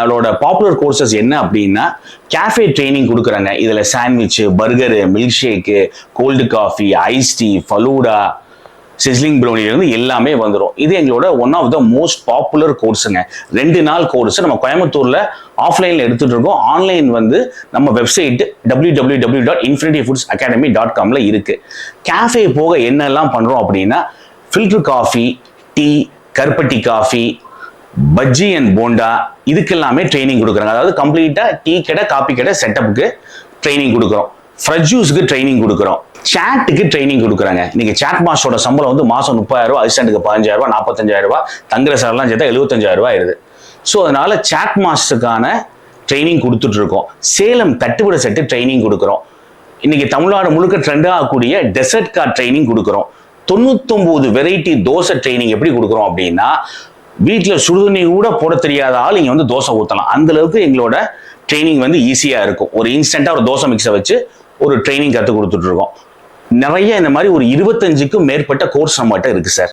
அதோட popular courses என்ன அப்படின்னா கேஃபே ட்ரைனிங் கொடுக்குறாங்க. இதில் sandwich burger milkshake cold coffee ice tea falooda sizzling இருந்து எல்லாமே வந்துடும் இது எங்களோட one of the most popular கோர்ஸுங்க ரெண்டு நாள் கோர்ஸ் நம்ம கோயம்புத்தூரில் ஆஃப்லைனில் எடுத்துகிட்டு இருக்கோம். ஆன்லைன் வந்து நம்ம website W W W dot infinity foods academy dot காமில் இருக்குது கேஃபே போக என்னெல்லாம் பண்ணுறோம் அப்படின்னா ஃபில்டர் காஃபி டீ கருப்பட்டி காஃபி பஜ்ஜி அண்ட் போண்டா இதுக்கெல்லாமே ட்ரைனிங் கொடுக்குறாங்க. அதாவது கம்ப்ளீட்டாக டீ கடை காப்பி கடை செட்டப்புக்கு ட்ரைனிங் கொடுக்குறோம். ஃப்ரெஷ் ஜூஸுக்கு ட்ரைனிங் கொடுக்குறோம். சாட்டுக்கு ட்ரைனிங் கொடுக்குறாங்க. இன்னைக்கு சாட் மாஸ்டரோட சம்பளம் வந்து மாதம் முப்பதாயிரம் ரூபாய் அசிஸ்டண்ட்டுக்கு பதினஞ்சாயிரம் ரூபாய் நாற்பத்தஞ்சாயிரம் ரூபாய் தங்குற சார்லாம் சேர்த்தா எழுபத்தஞ்சாயிரம் ரூபாய் ஆயிடுது ஸோ அதனால சாட் மாஸ்டருக்கான ட்ரைனிங் கொடுத்துட்டு இருக்கோம் சேலம் தட்டுப்பட செட்டு ட்ரைனிங் கொடுக்குறோம். இன்னைக்கு தமிழ்நாடு முழுக்க ட்ரெண்ட் ஆகக்கூடிய டெசர்ட் கார் ட்ரைனிங் கொடுக்குறோம். தொண்ணூத்தொம்பது வெரைட்டி தோசை ட்ரைனிங் எப்படி கொடுக்குறோம் அப்படின்னா வீட்டில் சுடுதண்ணி கூட போட தெரியாத ஆள் இங்கே வந்து தோசை ஊற்றலாம் அந்த அளவுக்கு எங்களோட ட்ரைனிங் வந்து ஈஸியாக இருக்கும். ஒரு இன்ஸ்டண்ட்டாக ஒரு தோசை மிக்ஸை வச்சு ஒரு ட்ரைனிங் கற்றுக் கொடுத்துட்ருக்கோம் நிறைய இந்த மாதிரி ஒரு இருபத்தஞ்சுக்கும் மேற்பட்ட கோர்ஸ் நம்மகிட்ட இருக்குது சார்